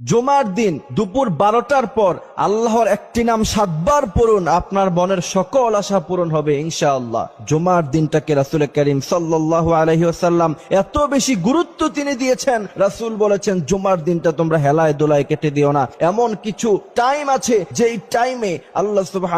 জুমার দিন, দুপুর বারোটার পর আল্লাহর একটি নাম সাতবার পড়ুন, আপনার মনের সকল আশা পূরণ হবে ইনশাআল্লাহ। জুমার দিনটাকে রাসুল করিম সাল্লাহ আলহিহাসাল্লাম এত বেশি গুরুত্ব তিনি দিয়েছেন, রাসুল বলেছেন, জুমার দিনটা তোমরা হেলায় দোলায় কেটে দিও না। এমন কিছু টাইম আছে, যেই টাইমে আল্লাহ সুবাহ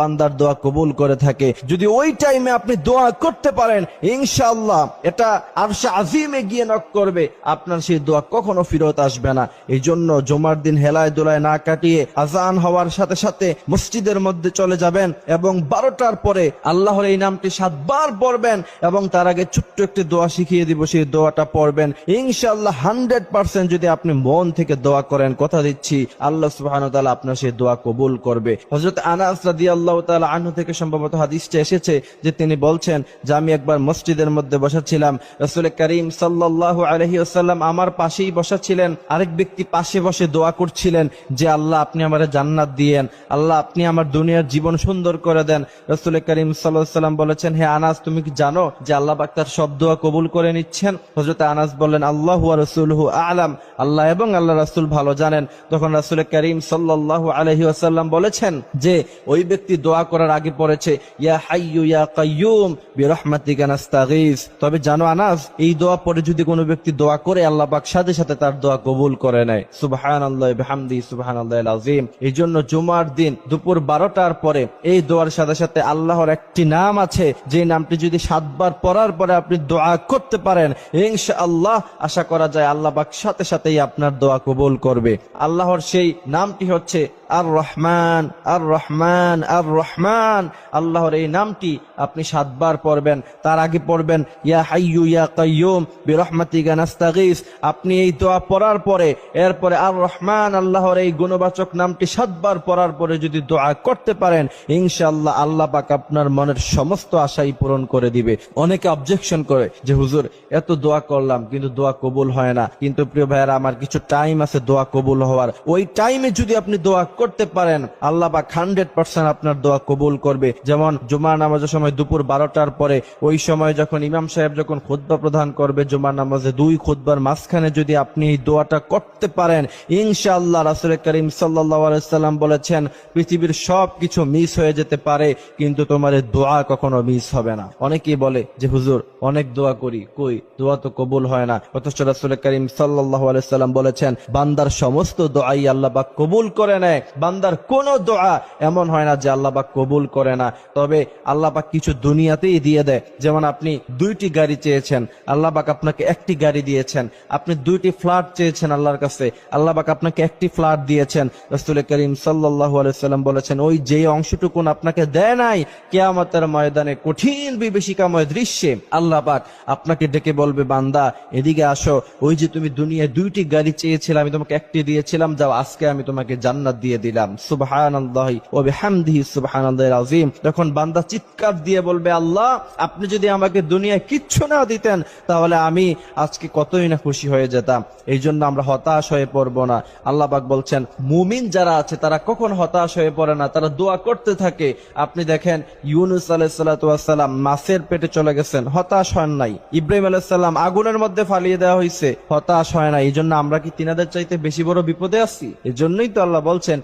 বান্দার দোয়া কবুল করে থাকে। যদি ওই টাইমে আপনি দোয়া করতে পারেন, ইনশাআল্লাহ এটা আরশে আজিমে গিয়ে নক করবে, আপনার সেই দোয়া কখনো ফিরত আসবে না। এই জমার দিন হেলায় দোলায় না কাটিয়ে আজান হওয়ার সাথে সাথে মসজিদের মধ্যে চলে যাবেন এবং বারোটার পরে আল্লাহর এই নামটি সাতবার পড়বেন এবং তার আগে ছোট্ট একটি দোয়া শিখিয়ে দিব, সেই দোয়াটা পড়বেন। ইনশাআল্লাহ হান্ড্রেড পার্সেন্ট যদি আপনি মন থেকে দোয়া করেন, কথা দিচ্ছি, আল্লাহ সুবাহ আপনার সেই দোয়া কবুল করবে। হজরত আনাস রাদি আল্লাহ তালা আনহু থেকে সম্ভবত হাদিসটা এসেছে যে তিনি বলছেন, যে আমি একবার মসজিদের মধ্যে বসাছিলাম, রসুল করিম সাল্লাহ আলহি আসাল্লাম আমার পাশেই বসাছিলেন, আরেক ব্যক্তি পাশে বসে দোয়া করছিলেন যে আল্লাহ আপনি আমার জান্নাত দিয়েন, আল্লাহ আপনি আমার দুনিয়ার জীবন সুন্দর করে দেন। রসুল করিম সাল্লাম বলেছেন, হে আনাস, তুমি কি জানো যে আল্লাহ পাক তার সব দোয়া কবুল করে নিচ্ছেন? হজরত আনাস বললেন, আল্লাহ রসুল হু আলাম, আল্লাহ এবং আল্লাহ রাসুল ভালো জানেন। তখন রাসুল করিম সাল্লাহ আলহি আসাল্লাম বলেছেন যে, ওই ব্যক্তি দোয়া করার আগে পড়েছে, ইয়া হাইয়ু ইয়া কাইয়ুম, বিরহমাতিকা নাস্তাগীস। তবে জানো আনাস, এই দোয়া পরে যদি কোনো ব্যক্তি দোয়া করে, আল্লাহ পাক সাথে সাথে তার দোয়া কবুল করে নেয়। সুবহানাল্লাহ, বিহামদি সুবহানাল্লাহ আজিম এই জন্য জুমার দিন, দুপুর বারোটার পরে এই দোয়ার সাথে সাথে আল্লাহর একটি নাম আছে। যে নামটি যদি সাতবার পড়ার পরে আপনি দোয়া করতে পারেন, ইনশাআল্লাহ আশা করা যায় আল্লাহ বাক সাথে সাথেই আপনার দোয়া কবুল করবে। আল্লাহর সেই নামটি হচ্ছে আর রহমান আর রহমান আর রহমান আল্লাহর এই নামটি আপনি সাতবার পড়বেন, তার আগে পড়বেন, ইয়া হাইয়ু, ইয়া কাইয়ুম, বিরহমাতিকা নাস্তাগীস। আপনি এই দোয়া পড়ার পরে, এরপরে আর রহমান আল্লাহর এই গুণবাচক নামটি সাতবার পড়ার পরে যদি দোয়া করতে পারেন ইনশাল্লাহ আল্লাহ পাক আপনার মনের সমস্ত আশাই পূরণ করে দিবে। অনেকে অবজেকশন করে যে, হুজুর, এত দোয়া করলাম, কিন্তু দোয়া কবুল হয় না। কিন্তু প্রিয় ভাইয়েরা, আমার কিছু টাইম আছে দোয়া কবুল হওয়ার। ওই টাইমে যদি আপনি দোয়া করতে পারেন, আল্লাহ পাক হান্ড্রেড পার্সেন্ট আপনার দোয়া কবুল করবে। যেমন জুমার নামাজের সময় দুপুর বারোটার পরে, ওই সময় যখন ইমাম সাহেব যখন খুদ্া প্রদান করবে, জুমার নামাজে দুই খুদ্বার মাঝখানে যদি আপনি এই দোয়াটা করতে পারেন, ইনশাআল্লাহ রাসুল করিম সাল্লাম বলেছেন, পৃথিবীর সব কিছু মিস হয়ে যেতে পারে, কিন্তু তোমার দোয়া কখনো মিস হবে না। অনেকেই বলে যে, হুজুর, অনেক দোয়া করি। কই? দোয়া তো কবুল হয় না। অথচ রাসুল করিম সাল্লাহ আলাইসাল্লাম বলেছেন, বান্দার সমস্ত দোয়াই আল্লাহ বা কবুল করে নেয়। বান্দার কোন দোয়া এমন হয় না যে আল্লাহ পাক কবুল করে না। তবে আল্লাহ পাক কিছু দুনিয়াতেই দিয়ে দেয়। যেমন আপনি দুইটি গাড়ি চেয়েছেন, আল্লাহ পাক আপনাকে একটি গাড়ি দিয়েছেন। আপনি দুইটি ফ্ল্যাট চেয়েছেন আল্লাহর কাছে, আল্লাহ পাক আপনাকে একটি ফ্ল্যাট দিয়েছেন। রসুল করিম সাল্লাহ সাল্লাম বলেছেন, ওই যে অংশটুকুন আপনাকে দেয় নাই, কেয়ামতের ময়দানে কঠিন বিভীষিকাময় দৃশ্যে আল্লাহ পাক আপনাকে ডেকে বলবে, বান্দা, এদিকে আসো। ওই যে তুমি দুনিয়ায় দুইটি গাড়ি চেয়েছিলে, আমি তোমাকে একটি দিয়েছিলাম, যাও, আজকে আমি তোমাকে জান্নাত দিয়ে দিলাম। সুবহান আল্লাহি সুবহান আজিম যখন বান্দা চিৎকার দিয়ে বলবে, আল্লাহ, আপনি যদি আমাকে দুনিয়ায় কিচ্ছু না দিতেন, তাহলে আমি আজকে কতই না খুশি হয়ে যেতাম। এই জন্য আমরা হতাশ হয়ে পড়ব না। আল্লাহ পাক বলছেন, মুমিন যারা আছে, তারা কখন হতাশ হয়ে পড়ে না? তারা দোয়া করতে থাকে। আপনি দেখেন, ইউনুস আলাইসাল্লাম মাছের পেটে চলে গেছেন, হতাশ হন নাই। ইব্রাহিম আলাইসাল্লাম আগুনের মধ্যে ফালিয়ে দেওয়া হয়েছে হতাশ হয় না। এই জন্য আমরা কি তিনাদের চাইতে বেশি বড় বিপদে আছি? এই জন্যই তো আল্লাহ বলছেন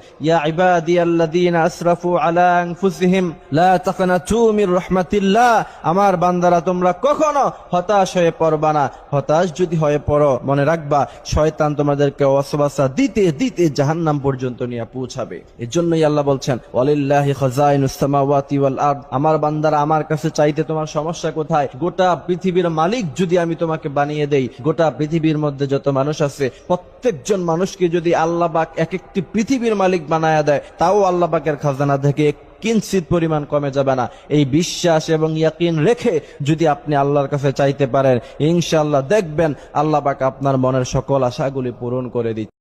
আমার বান্দারা, তোমরা কখনো হতাশ হয়ে পড়বা না। হতাশ যদি হয়ে পড়ো, মনে রাখবা, শয়তান তোমাদেরকে ওয়াসওয়াসা দিতে দিতে জাহান্নাম পর্যন্ত নিয়ে পৌঁছাবে। এর জন্যই আল্লাহ বলছেন, ওয়ালিল্লাহি সামাওয়াতি ওয়াল আরদ। আমার বান্দারা, আমার কাছে চাইতে তোমার সমস্যা কোথায়? গোটা পৃথিবীর মালিক যদি আমি তোমাকে বানিয়ে দেই, গোটা পৃথিবীর মধ্যে যত মানুষ আছে, প্রত্যেকজন মানুষকে যদি আল্লাহ পাক এক একটি পৃথিবীর মালিক বানায়া দেয়, তাও আল্লাহ পাকের খাজানা থেকে কিঞ্চিত পরিমাণ কমে যাবে না। এই বিশ্বাস এবং ইয়াকিন রেখে যদি আপনি আল্লাহর কাছে চাইতে পারেন ইনশাল্লাহ দেখবেন আল্লাহ পাক আপনার মনের সকল আশাগুলি পূরণ করে দিচ্ছে।